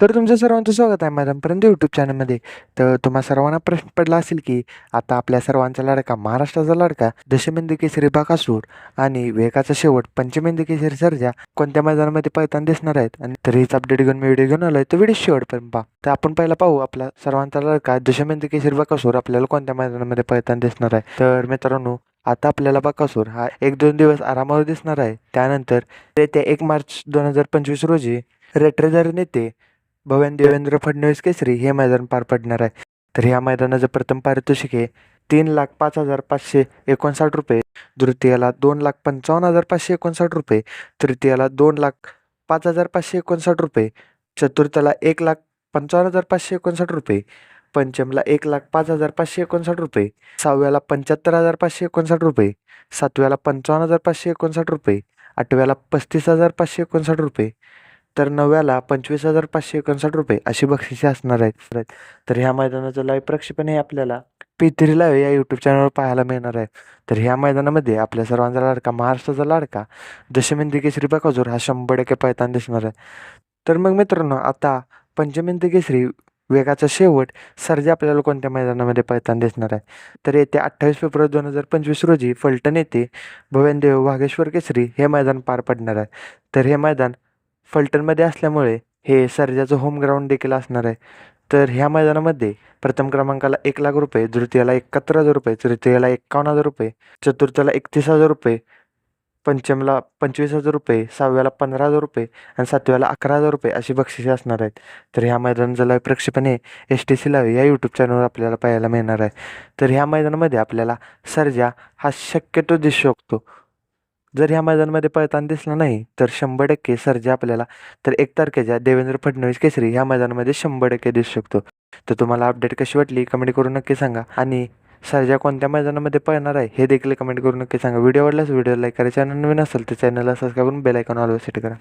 तर तुमचं सर्वांचं स्वागत आहे मॅडमपर्यंत यूट्यूब चॅनलमध्ये तर तुम्हा सर्वांना प्रश्न पडला असेल की आता आपल्या सर्वांचा लाडका महाराष्ट्राचा लाडका दशमेंदू केसरी बाकासूर आणि वेगाचा शेवट पंचमेंदू केसरी सर्जा कोणत्या मैदानामध्ये पळताना दिसणार आहेत? आणि तर हीच अपडेट घेऊन मी व्हिडिओ घेऊन आलोय. तर व्हिडिओ शेवटपर्यंत पहा. तर आपण पहिला पाहू आपला सर्वांचा लाडका दशमेंदू केसरी बाकासूर आपल्याला कोणत्या मैदानामध्ये पळताना दिसणार आहे? तर मित्रांनो आता आपल्याला बाकासूर हा एक दोन दिवस आरामावर दिसणार आहे. त्यानंतर येत्या एक मार्च दोन हजार पंचवीस रोजी रेट्रेझर नेते भवन देवेंद्र फडणवीस केसरी हे मैदान पार पडणार आहे. तर ह्या मैदानाचं प्रथम पारितोषिक हे तीन लाख पाच हजार पाचशे एकोणसाठ रुपये द्वितीयाला दोन लाख पंचावन्न हजार पाचशे एकोणसाठ रुपये तृतीयाला दोन लाख पाच हजार पाचशे एकोणसाठ रुपये चतुर्थाला एक लाख पंचावन्न हजार पाचशे एकोणसाठ रुपये पंचमला एक लाख पाच हजार पाचशे एकोणसाठ रुपये सहाव्याला पंच्याहत्तर हजार पाचशे एकोणसाठ रुपये सातव्याला पंचावन्न हजार पाचशे एकोणसाठ रुपये आठव्याला पस्तीस हजार पाचशे एकोणसाठ रुपये तर नव्याला पंचवीस हजार पाचशे एकोणसाठ रुपये अशी बक्षिसे असणार आहेत. तर ह्या मैदानाचं लाईव्ह प्रक्षेपण हे आपल्याला पी लाईव्ह या यूट्यूब चॅनलवर पाहायला मिळणार आहे. तर ह्या मैदानामध्ये आपल्या सर्वांचा लाडका महाराष्ट्राचा लाडका दशमिंदी केसरी बकाजूर हा शंभर टक्के पैतान दिसणार आहे. तर मग मित्रांनो आता पंचमिंदी केसरी वेगाचा शेवट सर्जा आपल्याला कोणत्या मैदानामध्ये पळताना दिसणार आहे? तर येत्या अठ्ठावीस फेब्रुवारी दोन हजार पंचवीस रोजी फलटण येथे भुवनदेव वाघेश्वर केसरी हे मैदान पार पडणार आहे. तर हे मैदान फलटणमध्ये असल्यामुळे हे सर्जाचं होम ग्राउंड देखील असणार आहे. तर ह्या मैदानामध्ये प्रथम क्रमांकाला एक लाख रुपये द्वितीयाला एकाहत्तर हजार रुपये तृतीयाला एकावन्न हजार रुपये चतुर्थाला एकतीस हजार रुपये पंचमला पंचवीस हजार रुपये सहाव्याला पंधरा हजार रुपये आणि सातव्याला अकरा हजार रुपये अशी बक्षिसे असणार आहेत. तर ह्या मैदानाचं लाईव्ह प्रक्षेपण हे एस टी सी लाईव्ह या यूट्यूब चॅनलवर आपल्याला पाहायला मिळणार आहे. तर ह्या मैदानामध्ये आपल्याला सर्जा हा शक्यतो दिसू शकतो. जर ह्या मैदानामध्ये पळताना दिसला नाही तर शंभर टक्के सर्जा आपल्याला. तर एक तारखेच्या देवेंद्र फडणवीस केसरी ह्या मैदानामध्ये शंभर टक्के दिसू शकतो. तर तुम्हाला अपडेट कशी वाटली कमेंट करून नक्की सांगा. आणि सर्जा कोणत्या मैदानामध्ये पळणार आहे हे देखील कमेंट करून नक्की सांगा. व्हिडिओ आवडल्यास व्हिडिओ लाईक करा. चॅनल नवीन असेल तर चॅनलला सबस्क्राईब करून बेलायकॉन ऑलवर सेट करा.